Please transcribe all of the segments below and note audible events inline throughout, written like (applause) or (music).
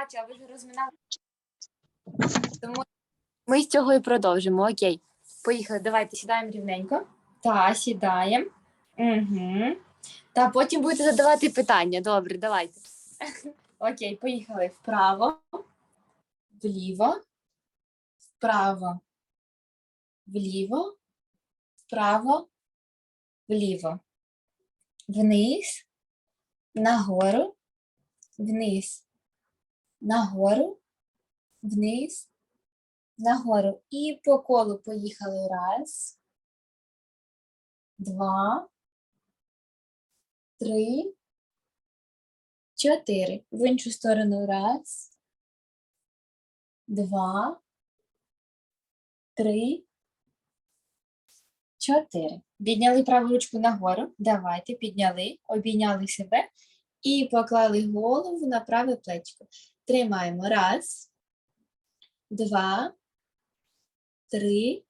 бачу, а ви ж розминали. Тому ми з цього і продовжимо. Окей. Поїхали. Давайте сідаємо рівненько. Та, сідаємо. Угу. Та потім будете задавати питання. Добре, давайте. (laughs) Окей, поїхали. Вправо, вліво, вправо, вліво, вправо, вліво. Вниз, нагору, вниз, нагору, вниз, нагору. І по колу поїхали. Раз, два, три, чотири. В іншу сторону. Раз, два, три, чотири. Підняли праву ручку нагору. Давайте, підняли, обійняли себе і поклали голову на праве плечко. Тримаємо. Раз, два, три,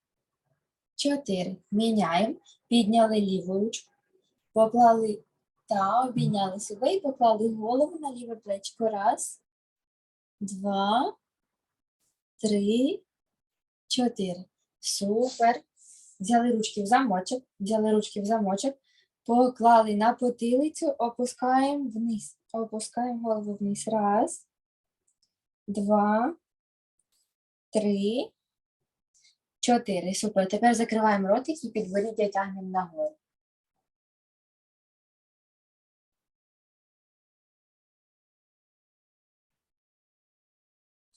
чотири. Міняємо. Підняли ліву ручку, поклали та обійняли себе і поклали голову на ліве плечко. Раз, два, три, чотири. Супер. Взяли ручки в замочок, взяли ручки в замочок, поклали на потилицю, опускаємо вниз. Опускаємо голову вниз. Раз, два, три, чотири. Супер. Тепер закриваємо ротик і підборіддя тягнемо нагору.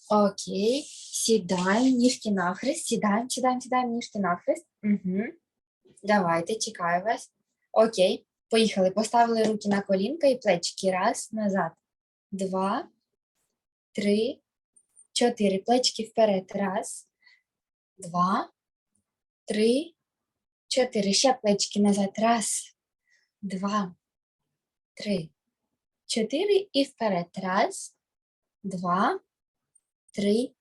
Окей, сідаємо, ніжки нахрест, сідаємо, сідаємо, сідаємо, ніжки нахрест. Угу. Давайте, чекаю вас. Окей, поїхали. Поставили руки на колінка і плечики. Раз, назад. Два, три, чотири. Плечики вперед. Раз, два, три, чотири. Ще плечики назад. Раз, два, три, чотири. І вперед. Раз, два, три,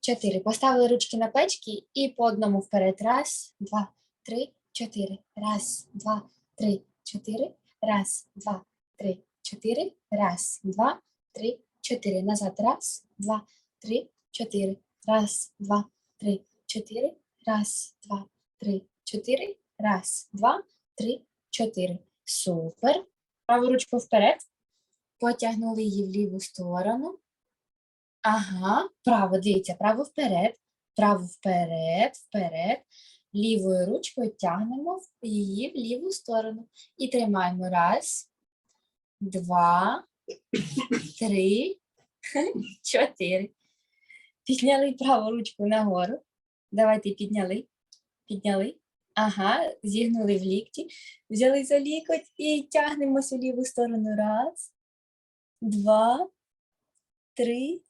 чотири. Поставили ручки на плечки і по одному вперед. Раз, два, три, чотири. Раз, два, три, чотири. Раз, два, три, чотири. Раз, два, три, чотири. Назад. Раз, два, три, чотири. Раз, два, три, чотири. Раз, два, три, чотири. Раз, два, три, чотири. Супер. Праву ручку вперед. Потягнули її в ліву сторону. Ага, право, дивіться, право вперед, право вперед, вперед. Лівою ручкою тягнемо її в ліву сторону. І тримаємо. Раз, два, три, чотири. Підняли праву ручку нагору. Давайте підняли. Підняли. Ага, зігнули в лікті. Взяли за лікоть і тягнемося в ліву сторону. Раз, два, три,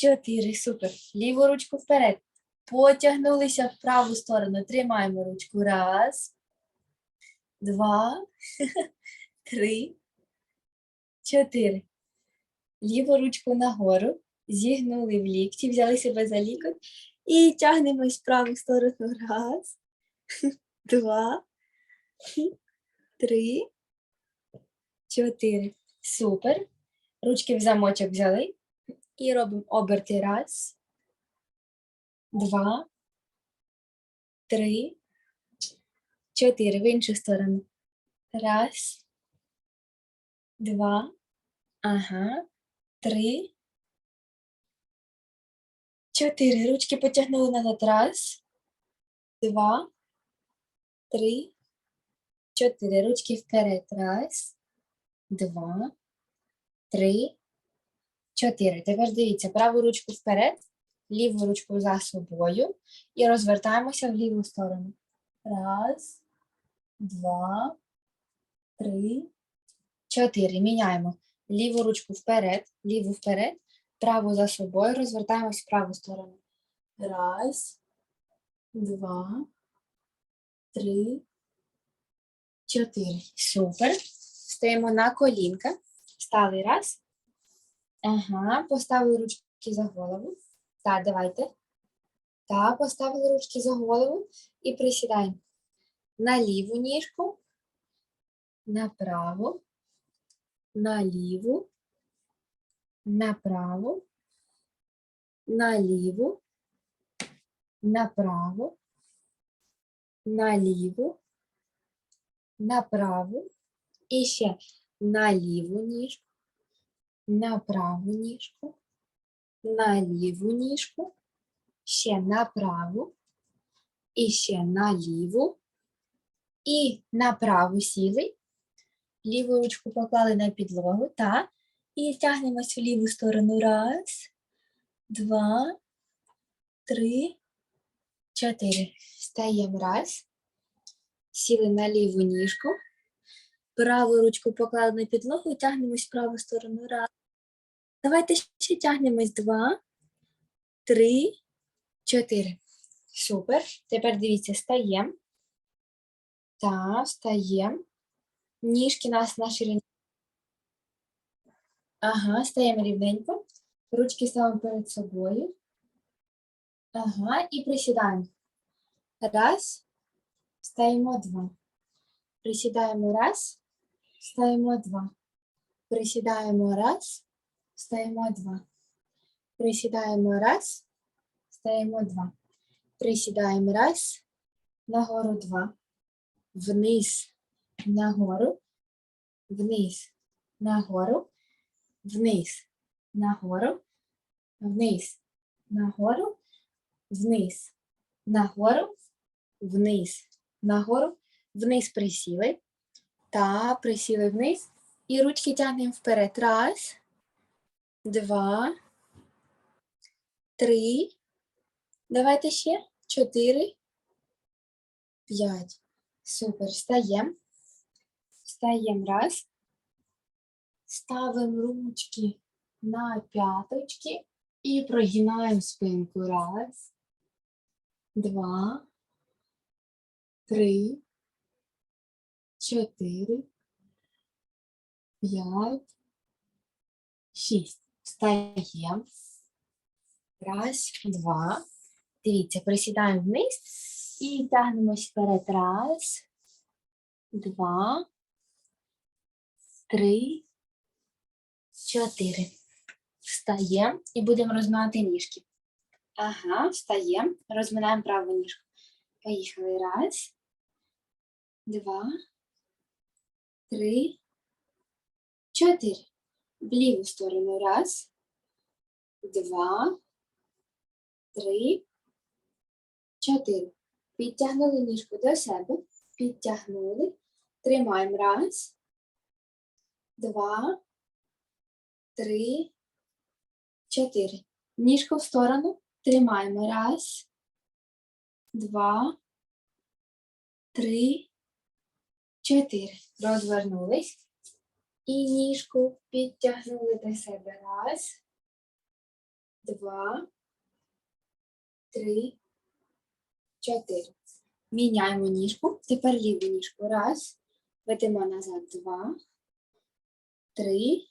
Чотири. Супер. Ліву ручку вперед. Потягнулися в праву сторону. Тримаємо ручку. Раз, два, (laughs) три, чотири. Ліву ручку нагору. Зігнули в лікті, взяли себе за лікоть і тягнемось в праву сторону. Раз, (laughs) два, три, чотири. Супер. Ручки в замочок взяли. І робимо оберти. Раз, два, три, чотири. В іншу сторону. Раз, два, ага, три, чотири. Ручки потягнули назад. Раз, два, три, чотири. Ручки вперед. Раз, два, три, Чотири. Тепер дивіться, праву ручку вперед, ліву ручку за собою і розвертаємося в ліву сторону. Раз, два, три, чотири. Міняємо ліву ручку вперед, ліву вперед, праву за собою, розвертаємось в праву сторону. Раз, два, три, чотири. Супер. Стоїмо на колінка. Стали раз. Ага, поставили ручки за голову. Так, давайте. Так, поставили ручки за голову і присідаємо на ліву ніжку, на праву, на ліву, на наліву, направо, наліву, направо. І ще на ліву ніжку, на праву ніжку, на ліву ніжку, ще на праву, і ще на ліву, і на праву сіли, ліву ручку поклали на підлогу, та, і тягнемось в ліву сторону. Раз, два, три, чотири. Стаємо раз, сіли на ліву ніжку, праву ручку поклали на підлогу і тягнемось в праву сторону. Раз. Давайте ще тягнемось два, три, чотири. Супер. Тепер дивіться, стаємо. Так, встаємо. Ніжки нас на ширині. Ага, стаємо рівненько. Ручки ставимо перед собою. Ага, і присідаємо. Раз. Стаємо два. Присідаємо раз. Стаємо два. Присідаємо раз. Стаємо два. Присідаємо раз. Стаємо два. Присідаємо раз. Нагору два. Вниз. Нагору. Вниз. Нагору. Вниз. Нагору. Вниз. Нагору. Вниз. Нагору. Вниз. Нагору. Вниз присіли. Та присіли вниз. І ручки тягнемо вперед. Раз. Два. Три. Давайте ще. Чотири. П'ять. Супер. Встаємо. Встаємо раз. Ставимо ручки на п'яточки і прогинаємо спинку. Раз. Два. Три. Чотири. П'ять. Шість. Встаємо. Раз, два. Дивіться, присідаємо вниз і тягнемось вперед. Раз, два, три, чотири. Встаємо і будемо розминати ніжки. Ага, встаємо, розминаємо праву ніжку. Поїхали. Раз, два, три, чотири. В ліву сторону. Раз, два, три, чотири. Підтягнули ніжку до себе. Підтягнули. Тримаємо. Раз, два, три, чотири. Ніжку в сторону. Тримаємо. Раз, два, три, чотири. Розвернулись. І ніжку підтягнули до себе. Раз, два, три, чотири. Міняємо ніжку. Тепер ліву ніжку. Раз. Ведемо назад. Два, три,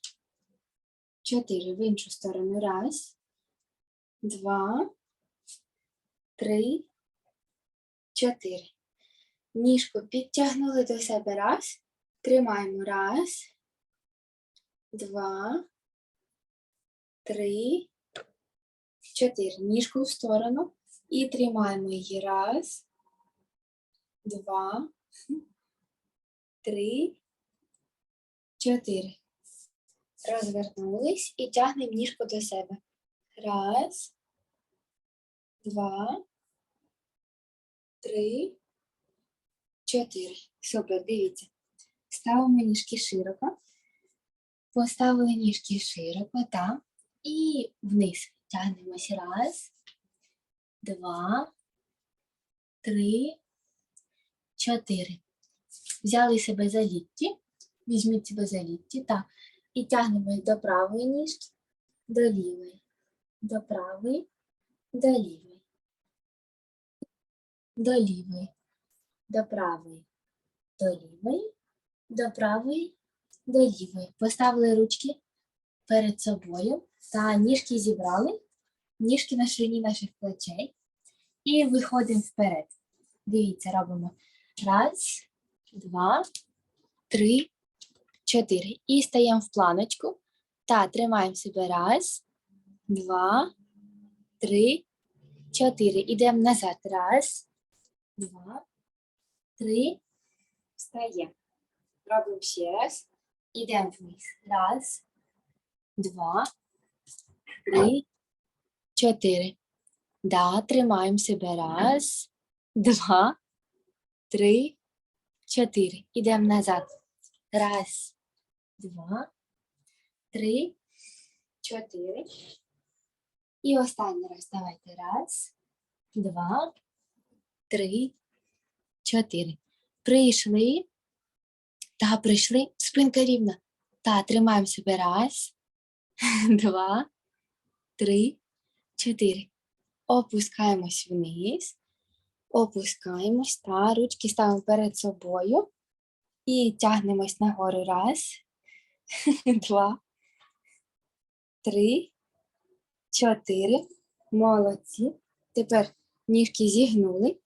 чотири. В іншу сторону. Раз, два, три, чотири. Ніжку підтягнули до себе. Раз. Тримаємо. Раз, два, три, чотири. Ніжку в сторону. І тримаємо її. Раз, два, три, чотири. Розвернулись і тягнемо ніжку до себе. Раз, два, три, чотири. Супер, дивіться. Ставимо ніжки широко. Поставили ніжки широко, так. І вниз. Тягнемось. Раз, два, три, чотири. Взяли себе за лікті. Візьміть себе за лікті, так. І тягнемось до правої ніжки, до лівої, до правої, до лівої, до лівої, до правої, до лівої, до правої, до лівої. Поставили ручки перед собою та ніжки зібрали, ніжки на ширині наших плечей. І виходимо вперед. Дивіться, робимо раз, два, три, чотири. І стаємо в планочку та тримаємо себе раз, два, три, чотири. Ідемо назад. Раз, два, три. Встаємо. Робимо ще раз. Ідемо вниз. Раз, два, три, чотири. Да, тримаємо себе. Раз, два, три, чотири. Ідемо назад. Раз, два, три, чотири. І останній раз. Давайте. Раз, два, три, чотири. Прийшли. Та, прийшли. Спинка рівна. Та, тримаємо себе. Раз, (laughs) два, три, чотири. Опускаємось вниз. Опускаємось. Та, ручки ставимо перед собою. І тягнемось нагору. Раз, (laughs) два, три, чотири. Молодці. Тепер ніжки зігнули.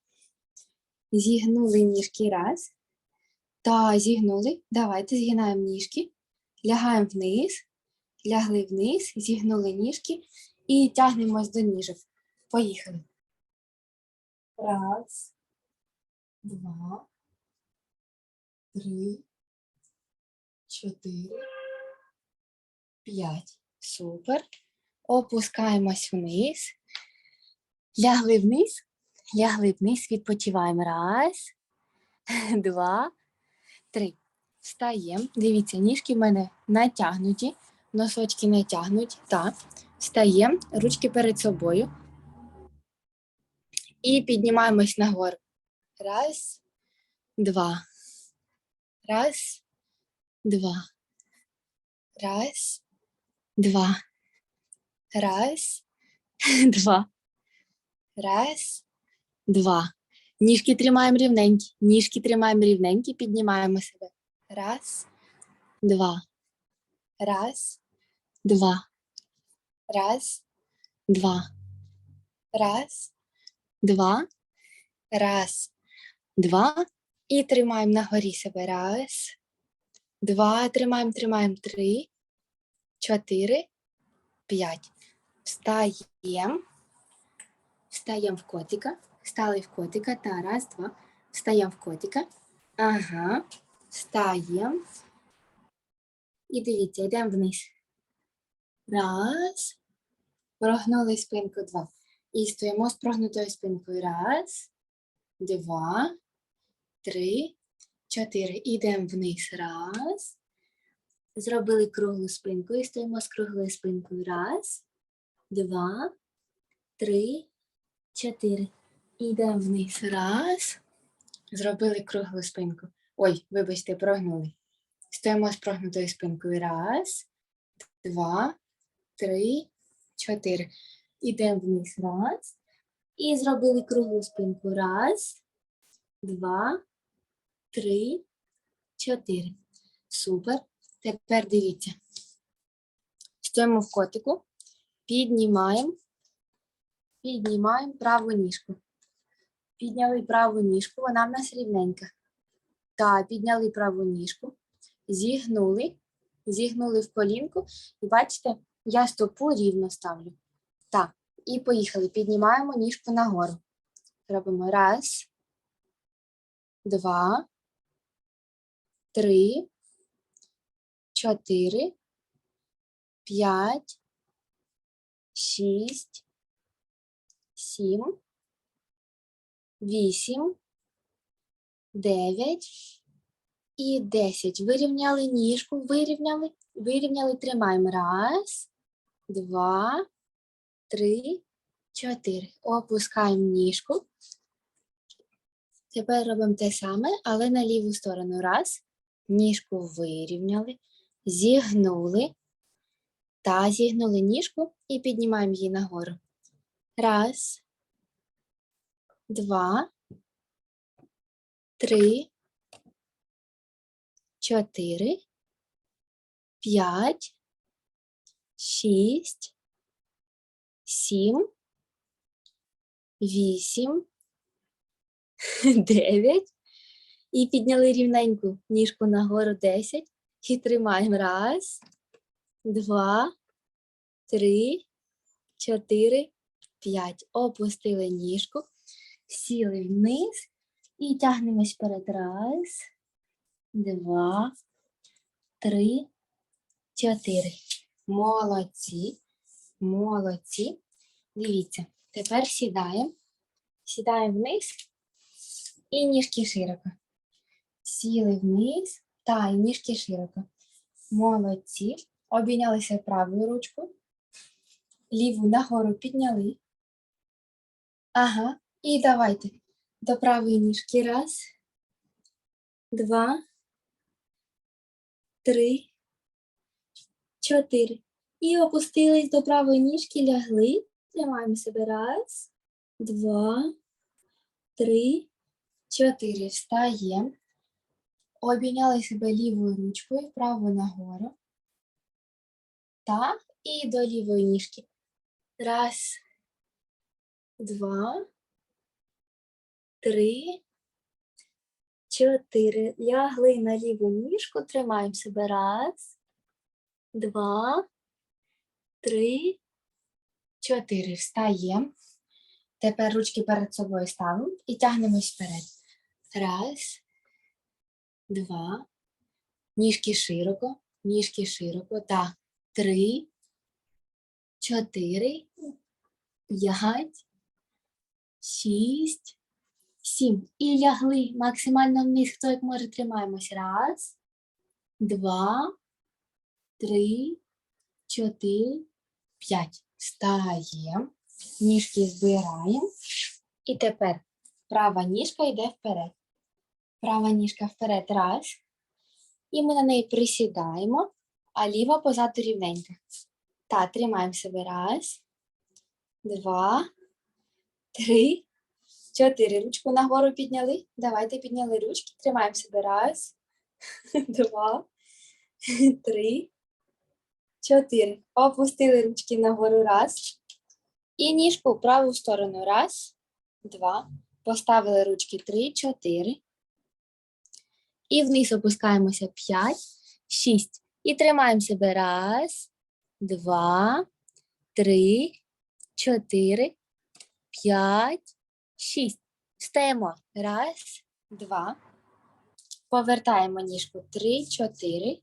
Зігнули ніжки раз. Та зігнули. Давайте згинаємо ніжки. Лягаємо вниз. Лягли вниз, зігнули ніжки і тягнемось до ніжок. Поїхали. Раз, два, три, чотири, п'ять. Супер. Опускаємось вниз. Лягли вниз. Лягли вниз. Відпочиваємо. Раз, (laughs) два, три. Встаємо. Дивіться, ніжки в мене натягнуті, носочки натягнуті. Так. Встаємо, ручки перед собою. І піднімаємось нагору. Раз, два. Раз, два. Раз, два. Раз, (laughs) два. Раз, два. Ніжки тримаємо рівненькі. Ніжки тримаємо рівненькі, піднімаємо себе. Раз, два. Раз, два. Раз, два. Раз, два. Раз, два. І тримаємо на горі себе. Раз, два. Тримаємо, тримаємо. Три, чотири, п'ять. Встаємо. Встаємо в котика. Встали в котика. Та раз, два. Встаємо в котика. Ага. Встаємо. І дивіться, йдемо вниз. Раз. Прогнули спинку два. І стоїмо з прогнутою спинкою. Раз, два, три, чотири. Ідемо вниз. Раз. Зробили круглу спинку і стоїмо з круглою спинкою. Раз, два, три, чотири. Ідемо вниз. Раз. Зробили круглу спинку. Ой, вибачте, прогнули. Стоїмо з прогнутою спинкою. Раз, два, три, чотири. Ідемо вниз. Раз. І зробили круглу спинку. Раз, два, три, чотири. Супер. Тепер дивіться. Стоїмо в котику. Піднімаємо. Піднімаємо праву ніжку. Підняли праву ніжку, вона в нас рівненька. Так, підняли праву ніжку, зігнули, зігнули в колінку. І бачите, я стопу рівно ставлю. Так, і поїхали. Піднімаємо ніжку нагору. Робимо раз, два, три, чотири, п'ять, шість, сім, вісім, дев'ять і десять. Вирівняли ніжку, вирівняли, вирівняли, тримаємо. Раз, два, три, чотири. Опускаємо ніжку. Тепер робимо те саме, але на ліву сторону. Раз, ніжку вирівняли, зігнули та зігнули ніжку і піднімаємо її нагору. Раз, два, три, чотири, п'ять, шість, сім, вісім, (laughs) дев'ять. І підняли рівненьку ніжку нагору 10. І тримаємо. Раз, два, три, чотири, п'ять. Опустили ніжку, сіли вниз і тягнемось вперед. Раз, два, три, чотири. Молодці. Молодці. Дивіться, тепер сідаємо. Сідаємо вниз і ніжки широко. Сіли вниз та і ніжки широко. Молодці. Обійнялися правою ручку. Ліву нагору підняли. Ага. І давайте до правої ніжки. Раз, два, три, чотири. І опустились до правої ніжки, лягли. Тримаємо себе. Раз, два, три, чотири. Встаємо. Обійняли себе лівою ручкою, правою нагору. Так, і до лівої ніжки. Раз, два, три, чотири. Лягли на ліву ніжку, тримаємо себе. Раз, два, три, чотири. Встаємо. Тепер ручки перед собою ставимо і тягнемось вперед. Раз, два, ніжки широко, ніжки широко. Так, три, чотири, п'ять, шість, сім. І лягли максимально вниз, хто як може тримаємось. Раз, два, три, чотири, п'ять. Встаємо, ніжки збираємо. І тепер права ніжка йде вперед. Права ніжка вперед. Раз. І ми на неї присідаємо, а ліва позаду рівненька. Та, тримаємо себе. Раз, два, три, чотири. Ручку нагору підняли. Давайте підняли ручки. Тримаємо себе. Раз, (laughs) два, (laughs) три, чотири. Опустили ручки нагору. Раз. І ніжку в праву сторону. Раз, два. Поставили ручки. Три, чотири. І вниз опускаємося 5, 6. І тримаємо себе. Раз, два, три, чотири, п'ять, шість. Встаємо. Раз, два. Повертаємо ніжку. Три, чотири.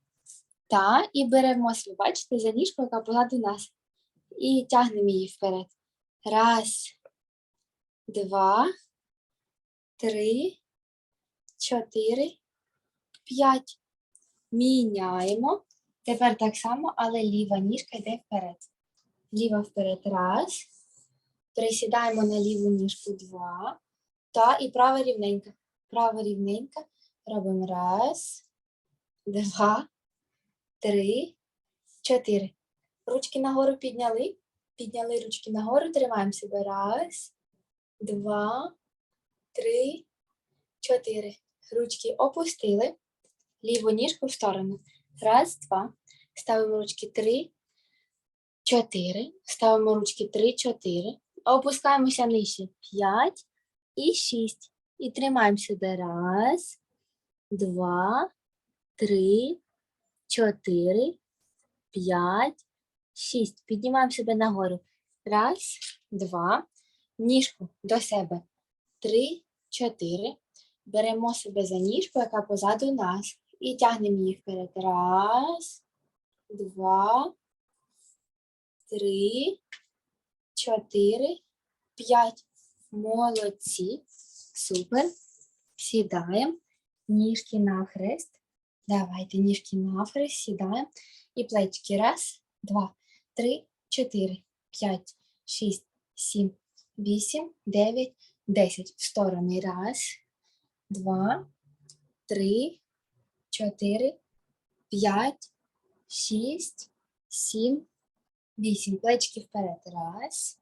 Та, і беремо себе, бачите, за ніжку, яка позаду нас. І тягнемо її вперед. Раз, два, три, чотири, п'ять. Міняємо. Тепер так само, але ліва ніжка йде вперед. Ліва вперед. Раз. Присідаємо на ліву ніжку. Два. Та і права рівненька. Права рівненька. Робимо раз, два, три, чотири. Ручки нагору підняли. Підняли ручки нагору. Тримаємо себе. Раз, два, три, чотири. Ручки опустили. Ліву ніжку в сторону. Раз, два. Ставимо ручки три, чотири. Ставимо ручки три, чотири. Опускаємося нижче. П'ять і шість. І тримаємо себе. Раз, два, три, чотири, п'ять, шість. Піднімаємо себе нагору. Раз, два. Ніжку до себе. Три, чотири. Беремо себе за ніжку, яка позаду нас. І тягнемо її вперед. Раз, два, три, чотири, п'ять. Молодці. Супер. Сідаємо. Ніжки навхрест. Давайте ніжки навхрест. Сідаємо. І плечки. Раз, два, три, чотири, п'ять, шість, сім, вісім, дев'ять, десять. В сторони. Раз, два, три, чотири, п'ять, шість, сім, вісім. Плечки вперед. Раз,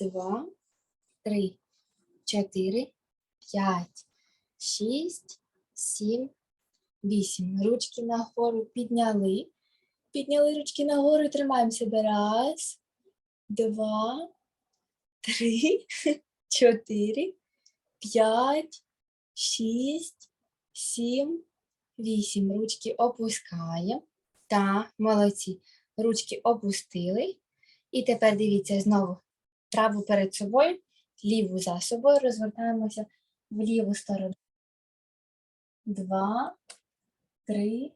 два, три, чотири, п'ять, шість, сім, вісім. Ручки нагору підняли. Підняли ручки нагору і тримаємо себе. Раз, два, три, (laughs) чотири, п'ять, шість, сім, вісім. Ручки опускаємо. Так, молодці. Ручки опустили. І тепер дивіться знову. праву перед собою, ліву за собою, розвертаємося в ліву сторону. Два, три,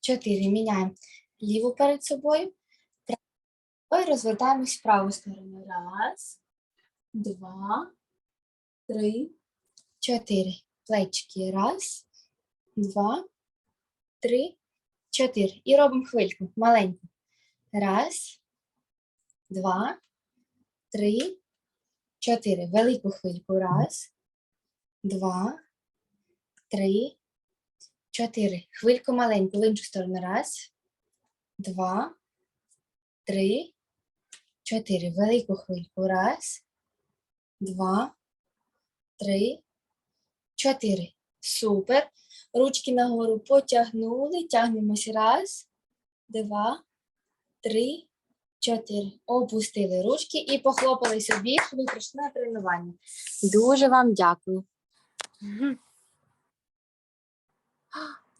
чотири. Міняємо ліву перед собою, і розвертаємось в праву сторону. Раз, два, три, чотири. Плечики. Раз, два, три, чотири. І робимо хвильку маленьку. Раз, два, три, чотири. Велику хвильку. Раз, два, три, чотири. Хвильку маленьку в іншу сторону. Раз, два, три, чотири. Велику хвильку. Раз, два, три, чотири. Супер. Ручки нагору потягнули. Тягнемось. Раз, два, три, чотири. Опустили ручки і похлопали собі, що ви прийшли на тренування. Дуже вам дякую.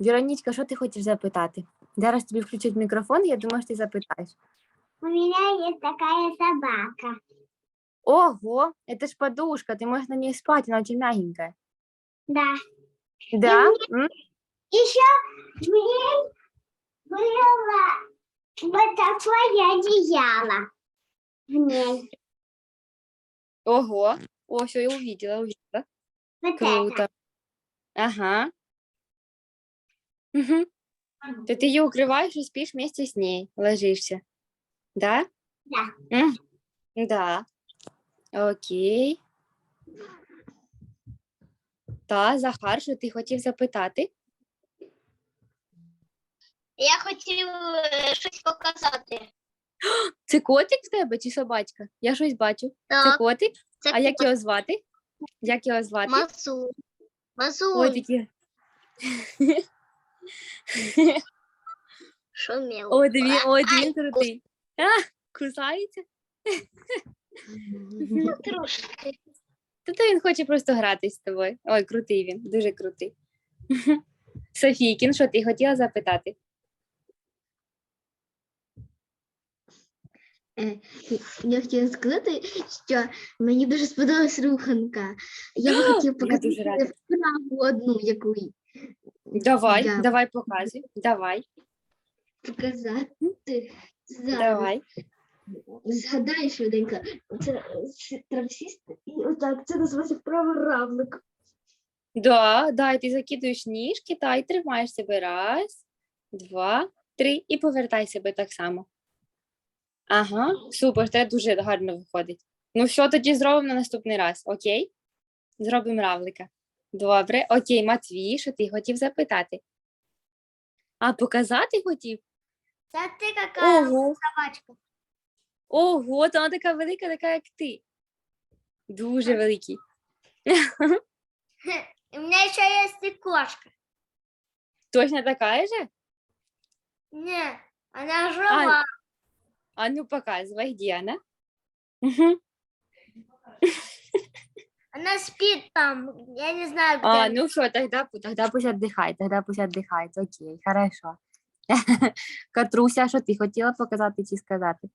Віронічка, що ти хочеш запитати? Зараз тобі включать мікрофон, я думаю, що ти запитаєш. У меня есть такая собака. Ого, это ж подушка, ты можешь на ней спать, она очень мягенькая. Да. Да? М? Еще в ней было вот такое одеяло. В ней. Ого. О, все, я увидела, увидела. Вот Круто. это. Ага. Угу. То ты ее укрываешь и спишь вместе с ней, ложишься. Да? Да. М, Да. Окей. Та, Захар, що ти хотів запитати? Я хотів щось показати. (gasps) Це котик в тебе чи собачка? Я щось бачу. Це котик? це А як його звати? Як його звати? Масу. Масу. Ой, такі. Шумел. Ой, диві, ой, він крутий. А, кусається? Трошки. Та то він хоче просто гратись з тобою. Ой, крутий він, дуже крутий. (laughs) Софійкін, що ти хотіла запитати? Е, Я хотіла сказати, що мені дуже сподобалась руханка. Я би (gasps) хотів показати рада. вправу одну, яку Давай, Я- давай показуй. Давай, показати. Зараз. давай. Згадай швиденько. Це, сісти. І отак, це називається вправа равлик. Да, да, і ти закидуєш ніжки, та й тримаєш себе. Раз, два, три, і повертай себе так само. Ага, супер, це дуже гарно виходить. Ну все, тоді зробимо на наступний раз, окей? Зробимо равлика. Добре, окей, Матвій, що ти хотів запитати? А показати хотів? Це ти яка Ого, собачка. ого, то вона така велика, така як ти. Дуже великий. У меня еще есть и кошка. Точно така же? Не, она жива. А ну показывай, где она? Мгм. Она спит там. Я не знаю, где. А, она. ну все, тогда, пу- тогда пусть отдыхает, тогда пусть отдыхает. Окей, хорошо. (laughs) Катруся, що ти хотіла показати чи сказати?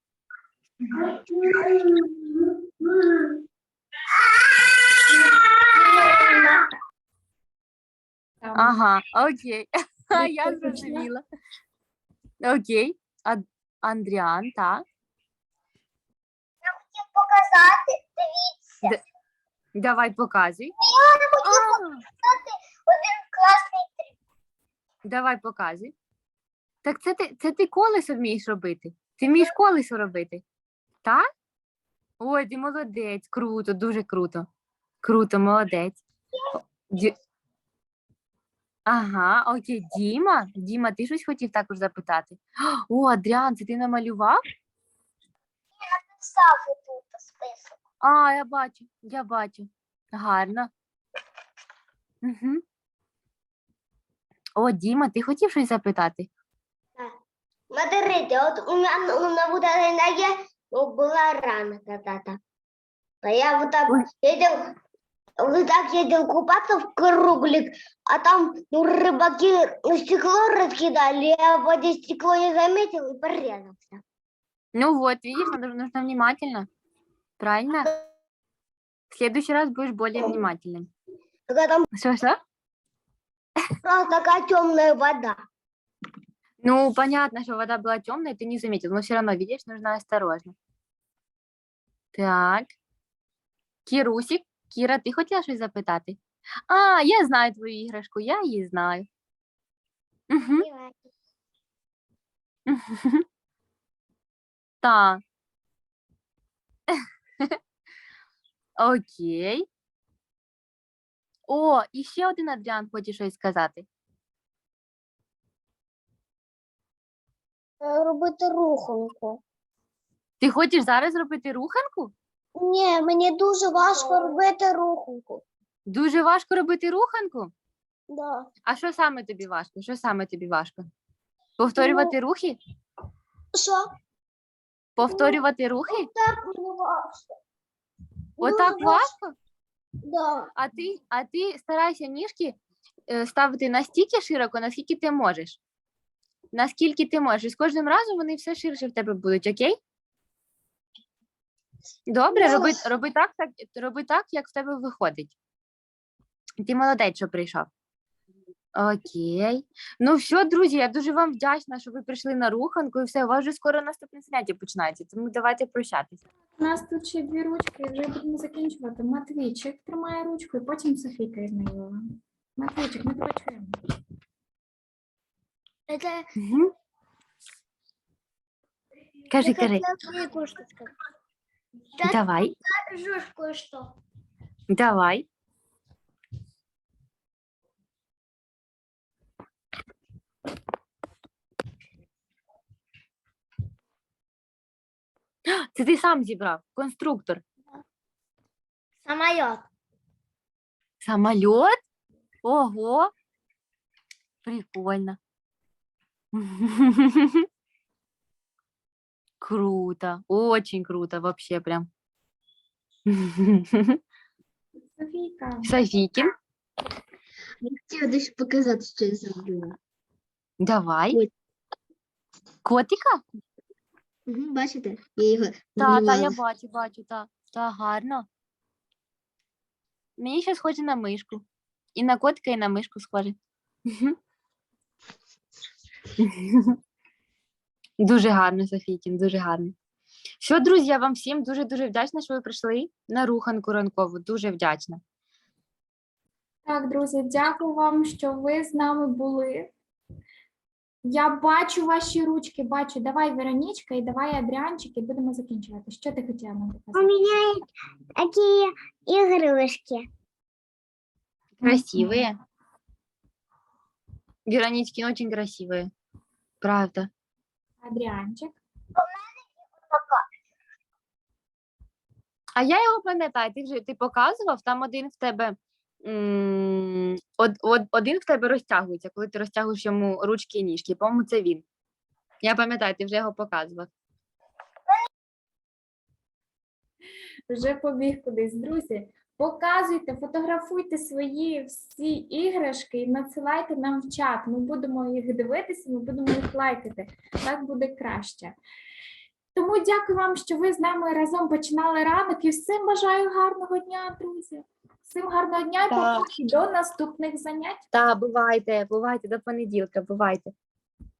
Ага, окей. (laughs) Я зрозуміла. Окей. Андріан, так. показати. Дивіться. Давай показуй. Я хотів показати один класний давай показуй. Так це ти, це ти колесо вмієш робити? Ти вмієш колесо робити? Так? Ой, ти молодець, круто, дуже круто. Круто, молодець. Ді... Ага, окей, Діма. Діма, ти щось хотів також запитати? О, Адріан, це ти намалював? Я написав тут список. А, я бачу, я бачу. Гарно. Угу. О, Діма, ти хотів щось запитати? Смотрите, вот у меня, у меня ну, была рана когда-то. А я вот так Ой. ездил, вот так ездил купаться в круглик, а там ну, рыбаки стекло раскидали, я в воде стекло не заметил и порезался. Ну вот, видишь, надо, нужно внимательно. Правильно? В следующий раз будешь более внимательным. Когда там Что, что? просто такая темная вода. Ну, понятно, что вода была темная, ты не заметил, но все равно, видишь, нужно осторожно. Так. Кірусік, Кіра, ти хотіла щось запитати? А, я знаю твою іграшку, я її знаю. Угу. (laughs) Так. (laughs) Окей. О, і ще один Адріан хоче щось сказати. Робити руханку. Ти хочеш зараз робити руханку? Ні, мені дуже важко робити руханку. Дуже важко робити руханку? Да. А що саме тобі важко? Що саме тобі важко? Повторювати рухи? Що? Повторювати рухи? Так мені важко. Отак Дуже важко? Да. А ти, а ти старайся ніжки е, ставити настільки широко, наскільки ти можеш. Наскільки ти можеш. І з кожним разом вони все ширше в тебе будуть, окей? Добре, Ну, роби, роби, так, так, роби так, як в тебе виходить. Ти молодець, що прийшов. Окей. Ну все, друзі, я дуже вам вдячна, що ви прийшли на руханку і все, у вас вже скоро наступне заняття починається, тому давайте прощатися. У нас тут ще дві ручки, вже будемо закінчувати. Матвійчик тримає ручку, і потім Софійка Ізмаїлова. Матвійчик, ми тебе чуємо. Это Угу. Кажи, кажи. Давай, Покажешь кое-что. давай. А, Це ти сам зібрав, конструктор. Самолет. Самолет? Ого. Прикольно. (laughs) Круто, очень круто, вообще прям. (laughs) Софійка. Софікін, Я хотіла дещо показати, що я зробила. давай. Ой. Котика? Угу, бачите? Я його Та, та, я намалювала. бачу, бачу, та, та гарно. Мені ще схоже на мишку. І на котика, і на мишку схоже. (laughs) (laughs) Дуже гарно, Софійкін, дуже гарно. Що, друзі, я вам всім дуже-дуже вдячна, що ви прийшли на руханку ранкову. Дуже вдячна. Так, друзі, дякую вам, що ви з нами були. Я бачу ваші ручки, бачу. Давай, Веронічка, і давай Адріанчик, і будемо закінчувати. Що ти хотіла нам У показати? меня такие игрушки. Красивые. Вероничкин очень красивые. Правда. Адріанчик. А я його пам'ятаю, ти вже ти показував, там один в тебе м, од, од, один в тебе розтягується, коли ти розтягуєш йому ручки і ніжки. По-моєму, це він. Я пам'ятаю, ти вже його показував. Вже побіг кудись. Друзі, показуйте, фотографуйте свої всі іграшки і надсилайте нам в чат. Ми будемо їх дивитися, ми будемо їх лайкати. Так буде краще. Тому дякую вам, що ви з нами разом починали ранок і всім бажаю гарного дня, друзі. Всім гарного дня і до наступних занять. Та, бувайте, бувайте до понеділка, бувайте.